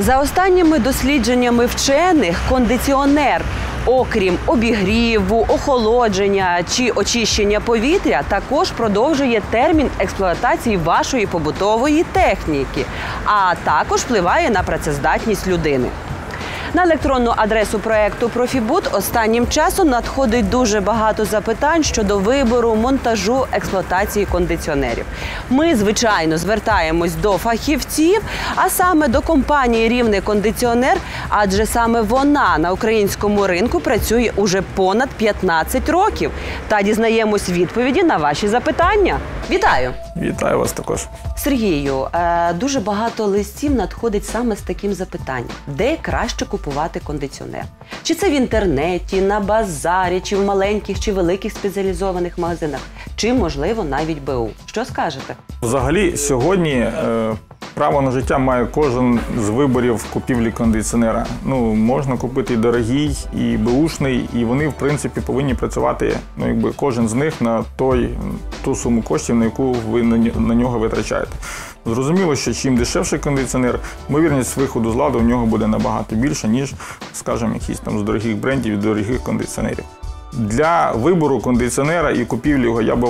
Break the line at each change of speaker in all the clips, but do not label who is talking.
За останніми дослідженнями вчених, кондиціонер, окрім обігріву, охолодження чи очищення повітря, також продовжує термін експлуатації вашої побутової техніки, а також впливає на працездатність людини. На електронну адресу проекту Профібут останнім часом надходить дуже багато запитань щодо вибору, монтажу, експлуатації кондиціонерів. Ми, звичайно, звертаємось до фахівців, а саме до компанії Рівне кондиціонер, адже саме вона на українському ринку працює уже понад 15 років. Та дізнаємось відповіді на ваші запитання. Вітаю!
Вітаю вас також.
Сергію, е, дуже багато листів надходить саме з таким запитанням: де краще купувати кондиціонер? Чи це в інтернеті, на базарі, чи в маленьких чи великих спеціалізованих магазинах, чи можливо навіть БУ? Що скажете?
Взагалі, сьогодні е, право на життя має кожен з виборів купівлі кондиціонера. Ну, можна купити і дорогий, і беушний, і вони, в принципі, повинні працювати, ну, якби кожен з них на той, ту суму коштів, на яку ви на нього витрачаєте. Зрозуміло, що чим дешевший кондиціонер, ймовірність виходу з ладу в нього буде набагато більша, ніж, скажімо, якийсь там з дорогих брендів і дорогих кондиціонерів. Для вибору кондиціонера і купівлі його я би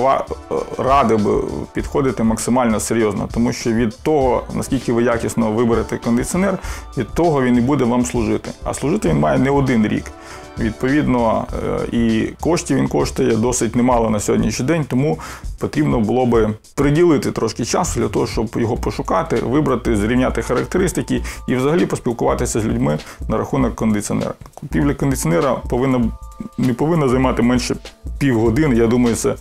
радив підходити максимально серйозно, тому що від того, наскільки ви якісно виберете кондиціонер, від того він і буде вам служити. А служити він має не один рік. Відповідно, е, і коштів він коштує досить немало на сьогоднішній день, тому потрібно було би приділити трошки часу для того, щоб його пошукати, вибрати, зрівняти характеристики і взагалі поспілкуватися з людьми на рахунок кондиціонера. Купівля кондиціонера повинна не повинна займати менше півгодини. Я думаю, це це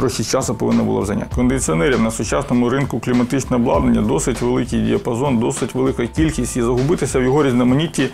трохи часу повинно було зайняти. Кондиціонерів на сучасному ринку кліматичне обладнання досить великий діапазон, досить велика кількість, і загубитися в його різноманітті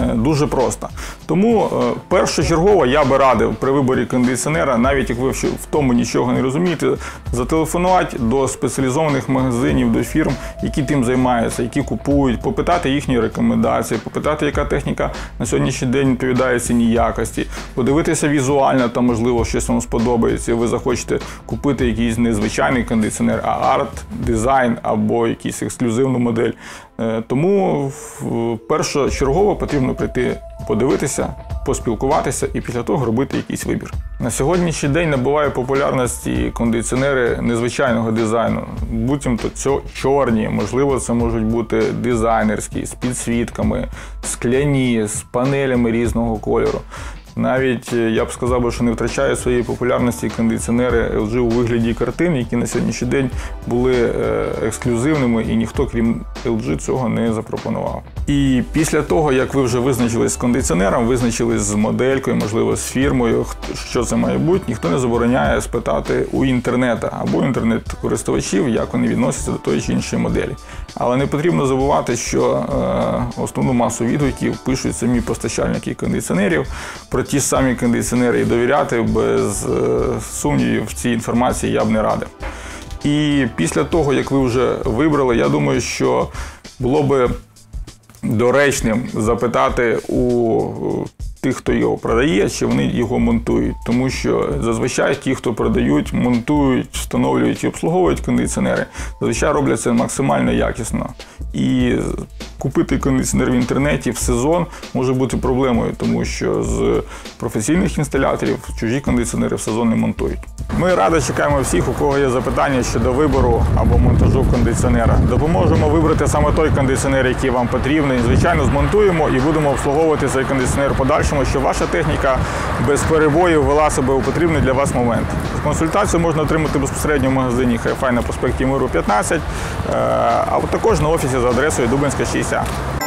е, дуже просто. Тому е, першочергово я би радив при виборі кондиціонера, навіть як ви в тому нічого не розумієте, зателефонувати до спеціалізованих магазинів, до фірм, які тим займаються, які купують, попитати їхні рекомендації, попитати, яка техніка на сьогоднішній день відповідає ціні якості, подивитися візуально, там можливо щось вам сподобається, ви захочете купити якийсь незвичайний кондиціонер, а арт, дизайн або якийсь ексклюзивну модель. Е, Тому першочергово потрібно прийти подивитися, поспілкуватися і після того робити якийсь вибір. На сьогоднішній день набуває популярності кондиціонери незвичайного дизайну. Буцімто цьо- чорні, можливо, це можуть бути дизайнерські, з підсвітками, скляні, з панелями різного кольору. Навіть е, я б сказав, що не втрачає своєї популярності кондиціонери LG у вигляді картин, які на сьогоднішній день були е, ексклюзивними, і ніхто, крім LG, цього не запропонував. І після того, як ви вже визначились з кондиціонером, визначились з моделькою, можливо, з фірмою, що це має бути, ніхто не забороняє спитати у інтернету або інтернет-користувачів, як вони відносяться до тої чи іншої моделі. Але не потрібно забувати, що е, основну масу відгуків пишуть самі постачальники кондиціонерів про ті ж самі кондиціонери і довіряти без е, сумнівів цій інформації я б не радив. І після того, як ви вже вибрали, я думаю, що було би доречним запитати у тих, хто його продає, чи вони його монтують. Тому що зазвичай ті, хто продають, монтують, встановлюють і обслуговують кондиціонери, зазвичай роблять це максимально якісно. І купити кондиціонер в інтернеті в сезон може бути проблемою, тому що з професійних інсталяторів чужі кондиціонери в сезон не монтують. Ми радо чекаємо всіх, у кого є запитання щодо вибору або монтажу кондиціонера. Допоможемо вибрати саме той кондиціонер, який вам потрібний. Звичайно, змонтуємо і будемо обслуговувати цей кондиціонер в подальшому, щоб ваша техніка без перебоїв вела себе у потрібний для вас момент. Консультацію можна отримати безпосередньо в магазині Hi-Fi на проспекті Миру 15, е, а також на офісі за адресою Дубинська 60.